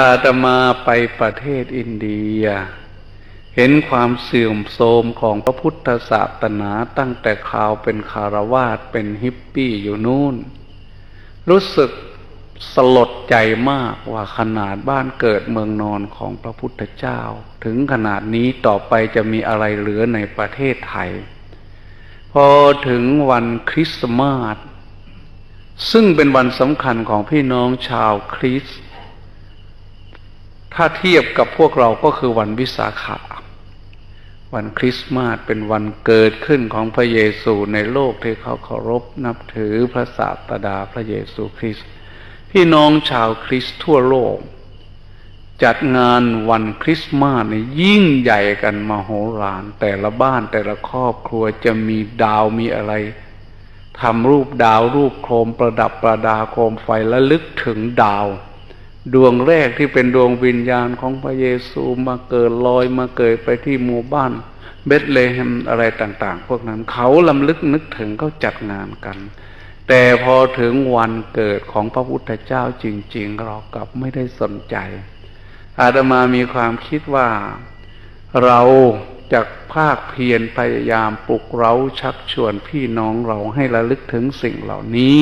อาตมาไปประเทศอินเดีย เห็นความเสื่อมโทรมของพระพุทธศาสนาตั้งแต่ข่าวเป็นคารวาสเป็นฮิปปี้อยู่นู่น รู้สึกสลดใจมากว่าขนาดบ้านเกิดเมืองนอนของพระพุทธเจ้า ถึงขนาดนี้ต่อไปจะมีอะไรเหลือในประเทศไทย พอถึงวันคริสต์มาสซึ่งเป็นวันสำคัญของพี่น้องชาวคริสต์ ถ้าเทียบกับพวกเราก็คือวันวิสาขะวันคริสต์มาสเป็นวันเกิดขึ้นของพระเยซูในโลกที่เขาเคารพนับถือพระศาสดาพระเยซูคริสต์พี่น้องชาวคริสต์ทั่วโลก จัดงานวันคริสต์มาสในยิ่งใหญ่กันมโหฬารแต่ละบ้านแต่ละครอบครัวจะมีดาวมีอะไรทำรูปดาวรูปโคมประดับประดาโคมไฟและลึกถึงดาว ดวงแรกที่เป็นดวงวิญญาณของพระเยซูมาเกิดลอยมาเกิดไปที่หมู่บ้าน เบธเลเฮมอะไรต่าง ๆ พวกนั้นเขาลำลึกนึกถึงเขาจัดงานกัน แต่พอถึงวันเกิดของพระพุทธเจ้าจริง ๆ เรากลับไม่ได้สนใจ อาตมามีความคิดว่า เราจะภาคเพียรพยายามปลุกเราชักชวนพี่น้องเราให้ระลึกถึงสิ่งเหล่านี้